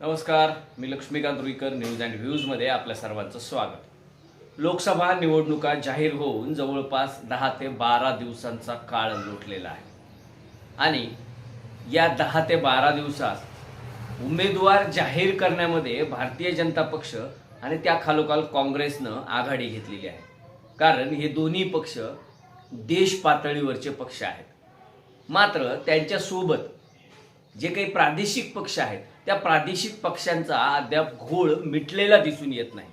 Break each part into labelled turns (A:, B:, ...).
A: नमस्कार मी Laxmikant Ruikar news and व्ह्यूजमध्ये आपल्या सर्वांचं स्वागत. लोकसभा निवडणुका जाहीर होऊन जवळपास दहा ते बारा दिवसांचा काळ लोटलेला आहे. आणि या दहा ते बारा दिवसात उमेदवार जाहीर करण्यामध्ये भारतीय जनता पक्ष आणि त्या खालोखाल काँग्रेसनं आघाडी घेतलेली आहे. कारण हे दोन्ही पक्ष देश पातळीवरचे पक्ष आहेत. मात्र त्यांच्यासोबत जे काही प्रादेशिक पक्ष आहेत त्या प्रादेशिक पक्षांचा अद्याप घोळ मिटलेला दिसून येत नाही.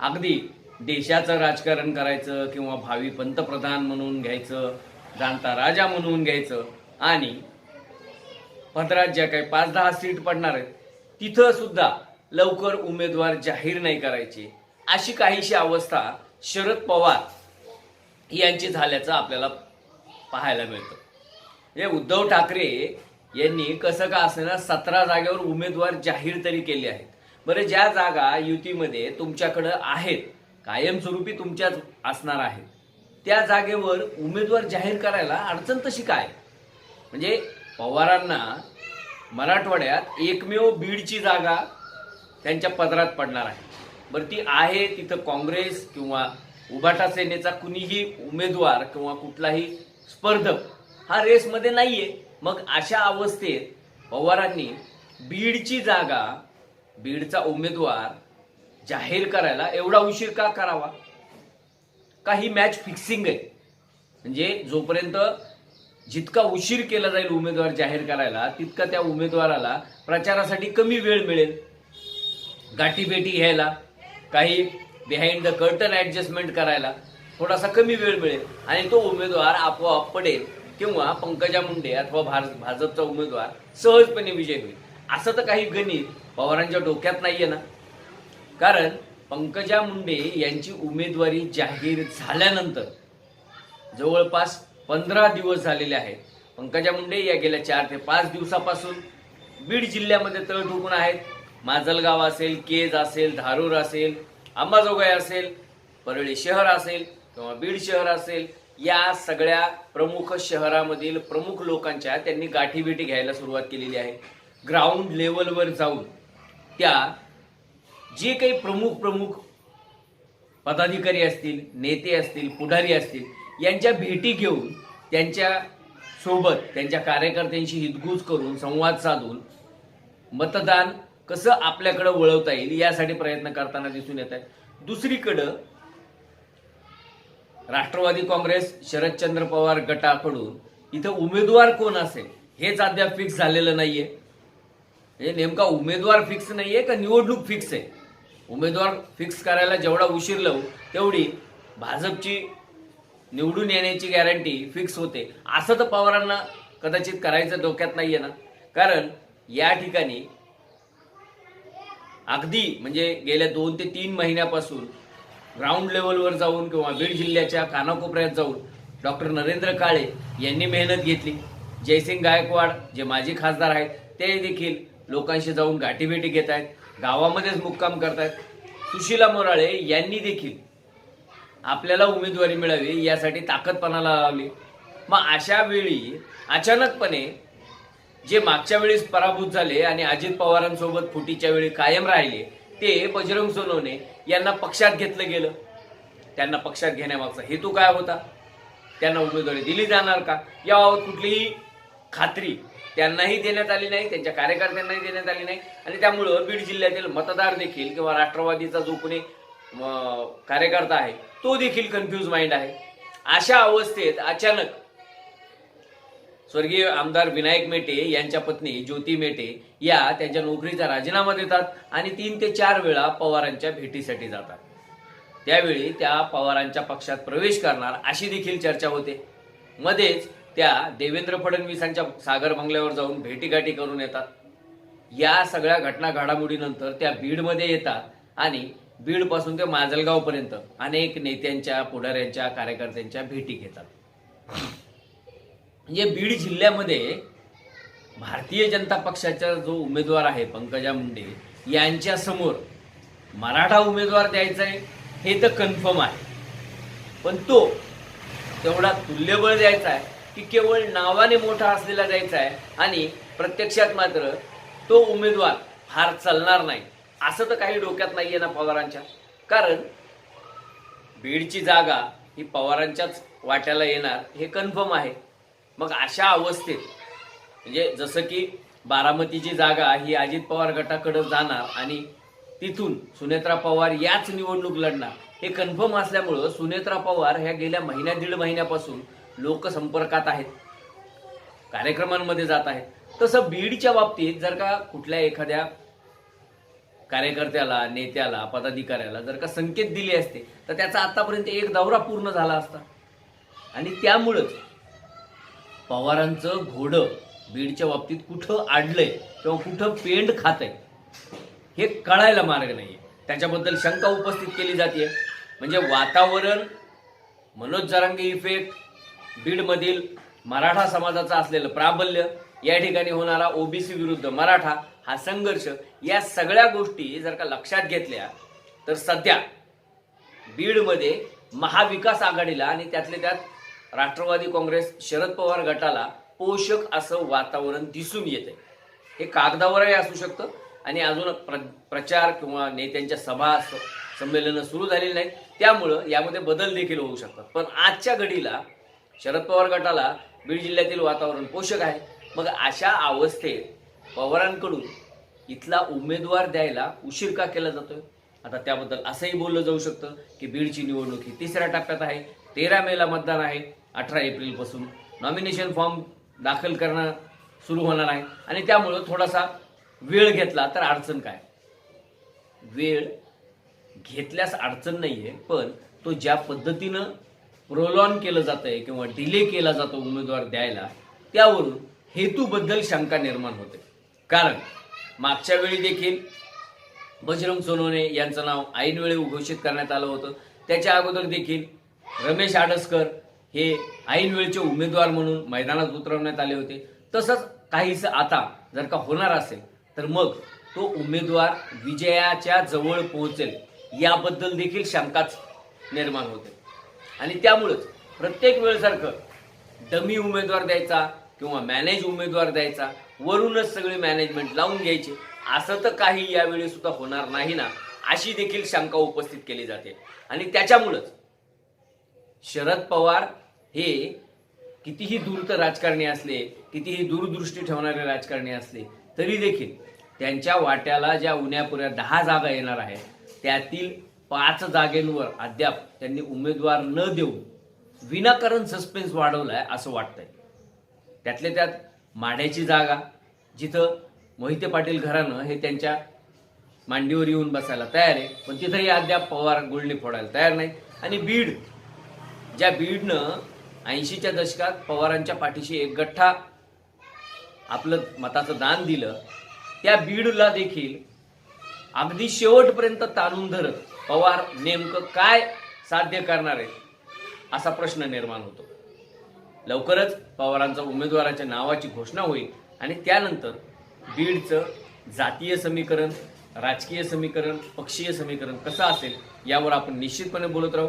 A: अगदी देशाचं राजकारण करायचं किंवा भावी पंतप्रधान म्हणून घ्यायचं जाणता राजा म्हणून घ्यायचं आणि पदरात ज्या काही पाच दहा सीट पडणार आहेत तिथं सुद्धा लवकर उमेदवार जाहीर नाही करायचे. अशी काहीशी अवस्था शरद पवार यांची झाल्याचं आपल्याला पाहायला मिळतं. हे उद्धव ठाकरे यांनी कसं का असेना सतरा जागेवर उमेदवार जाहीर तरी केले आहेत. बरं ज्या जागा युतीमध्ये तुमच्याकडं आहेत कायमस्वरूपी तुमच्याच असणार आहेत त्या जागेवर उमेदवार जाहीर करायला अडचण तशी काय? म्हणजे पवारांना मराठवाड्यात एकमेव बीडची जागा त्यांच्या पदरात पडणार आहे. बरं ती आहे तिथं काँग्रेस किंवा उभाटा सेनेचा कुणीही उमेदवार किंवा कुठलाही स्पर्धक हा रेसमध्ये नाही आहे मग अशा अवस्थेत पवारांनी बीडची जागा बीडचा उमेदवार जाहीर करायला एवढा उशीर का करावा? का ही मॅच फिक्सिंग आहे. म्हणजे जोपर्यंत जितका उशीर केला जाईल उमेदवार जाहीर करायला तितका त्या उमेदवाराला प्रचारासाठी कमी वेळ मिळेल. गाठीभेटी घ्यायला काही बिहाइंड द कर्टन ॲडजस्टमेंट करायला थोडासा कमी वेळ मिळेल. आणि तो उमेदवार आपोआप पडेल. किंवा पंकजा मुंडे अथवा भार- भाजपचा उमेदवार सहजपणे विजय होईल. असं तर काही गणित पवारांच्या डोक्यात नाहीये ना. कारण पंकजा मुंडे यांची उमेदवारी जाहीर झाल्यानंतर जवळपास पंधरा दिवस झालेले आहेत. पंकजा मुंडे या गेल्या चार ते पाच दिवसापासून बीड जिल्ह्यामध्ये तळ ठोकून आहेत. माजलगाव असेल केज असेल धारूर असेल अंबाजोगाई असेल परळी शहर असेल किंवा बीड शहर असेल या सगळ्या प्रमुख शहरामधील प्रमुख लोकांच्या त्यांनी गाठीभेटी घ्यायला सुरुवात केलेली आहे. ग्राउंड लेवलवर जाऊन त्या जे काही प्रमुख प्रमुख पदाधिकारी असतील नेते असतील पुढारी असतील यांच्या भेटी घेऊन त्यांच्यासोबत त्यांच्या कार्यकर्त्यांशी हितगुज करून संवाद साधून मतदान कसं आपल्याकडं वळवता येईल यासाठी प्रयत्न करताना दिसून येत आहे. दुसरीकडं राष्ट्रवादी काँग्रेस शरदचंद्र पवार गटाकडून इथं उमेदवार कोण असेल हेच अद्याप फिक्स झालेलं नाहीये. म्हणजे नेमका उमेदवार फिक्स नाहीये का निवडणूक फिक्स आहे? उमेदवार फिक्स करायला जेवढा उशीर लावू तेवढी भाजपची निवडून येण्याची गॅरंटी फिक्स होते. असं तर पवारांना कदाचित करायचं डोक्यात नाहीये ना. कारण या ठिकाणी अगदी म्हणजे गेल्या दोन ते तीन महिन्यापासून ग्राउंड लेवलवर जाऊन किंवा बीड जिल्ह्याच्या कानाकोपऱ्यात जाऊन डॉक्टर नरेंद्र काळे यांनी मेहनत घेतली. जयसिंग गायकवाड जे माजी खासदार आहेत ते देखील लोकांशी जाऊन गाठीभेटी घेत आहेत गावामध्येच मुक्काम करतायत. सुशीला मोराळे यांनी देखील आपल्याला उमेदवारी मिळावी यासाठी ताकदपणाला लावली. मग अशा वेळी अचानकपणे जे मागच्या वेळेस पराभूत झाले आणि अजित पवारांसोबत फुटीच्या वेळी कायम राहिले ते बजरंग सोनवणे यांना पक्षात घेतलं गेलं. त्यांना पक्षात घेण्यामागचा हेतू काय होता? त्यांना उमेदवारी दिली जाणार का? याबाबत कुठलीही खात्री त्यांनाही देण्यात आली नाही त्यांच्या कार्यकर्त्यांनाही देण्यात आली नाही. आणि त्यामुळं बीड जिल्ह्यातील मतदार देखील किंवा राष्ट्रवादीचा जो कोणी कार्यकर्ता आहे तो देखील कन्फ्यूज माइंड आहे. अशा अवस्थेत अचानक स्वर्गीय आमदार विनायक मेटे यांच्या पत्नी ज्योती मेटे या त्यांच्या नोकरीचा राजीनामा देतात आणि तीन ते चार वेळा पवारांच्या भेटीसाठी जातात. त्यावेळी त्या पवारांच्या पक्षात प्रवेश करणार अशी देखील चर्चा होते. मध्येच त्या देवेंद्र फडणवीसांच्या सागर बंगल्यावर जाऊन भेटीगाठी करून येतात. या सगळ्या घटना घडामोडीनंतर त्या बीडमध्ये येतात आणि बीडपासून ते माजलगावपर्यंत अनेक नेत्यांच्या पुढाऱ्यांच्या कार्यकर्त्यांच्या भेटी घेतात. म्हणजे बीड जिल्ह्यामध्ये भारतीय जनता पक्षाचा जो उमेदवार आहे पंकजा मुंडे यांच्यासमोर मराठा उमेदवार द्यायचा आहे हे तर कन्फर्म आहे. पण तो तेवढा तुल्यबळ द्यायचा आहे की केवळ नावाने मोठा असलेला द्यायचा आहे आणि प्रत्यक्षात मात्र तो उमेदवार फार चालणार नाही. असं तर काही डोक्यात नाहीये ना पवारांच्या. कारण बीडची जागा ही पवारांच्याच वाट्याला येणार हे कन्फर्म आहे. मग अशा अवस्थेत म्हणजे जसं की बारामतीची जागा ही अजित पवार गटाकडे जाणार आणि तिथून सुनेत्रा पवार याच निवडणूक लढणार हे कन्फर्म असल्यामुळं सुनेत्रा पवार ह्या गेल्या महिन्या दीड महिन्यापासून लोकसंपर्कात आहेत कार्यक्रमांमध्ये जात आहेत. तसं बीडच्या बाबतीत जर का कुठल्या एखाद्या कार्यकर्त्याला नेत्याला पदाधिकाऱ्याला जर का संकेत दिले असते तर त्याचा आतापर्यंत एक दौरा पूर्ण झाला असता. आणि त्यामुळंच पवारांचं घोडं बीडच्या बाबतीत कुठं आडलंय किंवा कुठं पेंड खातंय हे कळायला मार्ग नाही आहे त्याच्याबद्दल शंका उपस्थित केली जाते म्हणजे वातावरण मनोज जरांगे इफेक्ट बीडमधील मराठा समाजाचं असलेलं प्राबल्य या ठिकाणी होणारा ओबीसी विरुद्ध मराठा हा संघर्ष या सगळ्या गोष्टी जर का लक्षात घेतल्या तर सध्या बीडमध्ये महाविकास आघाडीला आणि त्यातले त्यात राष्ट्रवादी काँग्रेस शरद पवार गटाला पोषक असं वातावरण दिसून येते हे कागदावरही असू शकतं आणि अजून प्र प्रचार किंवा नेत्यांच्या सभा संमेलनं सुरू झालेली नाहीत. त्यामुळं यामध्ये बदल देखील होऊ शकतात. पण आजच्या घडीला शरद पवार गटाला बीड जिल्ह्यातील वातावरण पोषक आहे. मग अशा अवस्थेत पवारांकडून इथला उमेदवार द्यायला उशीर का केला जातोय? आता त्याबद्दल असंही बोललं जाऊ शकतं की बीडची निवडणूक ही तिसऱ्या टप्प्यात आहे. तेरा मेला मतदान आहे. अठरा एप्रिलपासून नॉमिनेशन फॉर्म दाखल करणं सुरू होणार आहे. आणि त्यामुळं थोडासा वेळ घेतला तर अडचण काय? वेळ घेतल्यास अडचण नाही आहे पण तो ज्या पद्धतीनं प्रोलॉन केलं जातंय किंवा डिले केला जातो उमेदवार द्यायला त्यावरून हेतूबद्दल शंका निर्माण होते. कारण मागच्या वेळी देखील बजरंग सोनवणे यांचं नाव ऐनवेळी घोषित करण्यात आलं होतं. त्याच्या अगोदर देखील रमेश आडसकर हे ऐनवेळचे उमेदवार म्हणून मैदानात उतरवण्यात आले होते. तसंच काहीच आता जर का होणार असेल तर मग तो उमेदवार विजयाच्या जवळ पोहोचेल याबद्दल देखील शंकाच निर्माण होते. आणि त्यामुळंच प्रत्येक वेळेसारखं डमी उमेदवार द्यायचा किंवा मॅनेज उमेदवार द्यायचा वरूनच सगळे मॅनेजमेंट लावून घ्यायचे असं तर काही यावेळी सुद्धा होणार नाही ना अशी देखील शंका उपस्थित केली जाते. आणि त्याच्यामुळंच शरद पवार हे कितीही दूरत राजकारणी असले कितीही दूरदृष्टी ठेवणारे राजकारणी असले तरी देखील त्यांच्या वाट्याला ज्या उन्यापुऱ्या दहा जागा येणार आहेत त्यातील पाच जागेंवर अद्याप त्यांनी उमेदवार न देऊन विनाकारण सस्पेन्स वाढवलाय असं वाटतंय. त्यातल्या त्यात माढ्याची जागा जिथं मोहिते पाटील घरानं हे त्यांच्या मांडीवर येऊन बसायला तयार आहे पण तिथंही अद्याप पवार गुळणी फोडायला तयार नाही आणि बीड ज्या बीडनं ऐंशीच्या दशकात पवारांच्या पाठीशी एक गठ्ठा आपलं मताचं दान दिलं. त्या बीडला देखील अगदी शेवटपर्यंत ताणून धरत पवार नेमकं काय साध्य करणार आहे असा प्रश्न निर्माण होतो. लवकरच पवारांचा उमेदवाराच्या नावाची घोषणा होईल आणि त्यानंतर बीडचं जातीय समीकरण राजकीय समीकरण पक्षीय समीकरण कसं असेल यावर आपण निश्चितपणे बोलत राहू.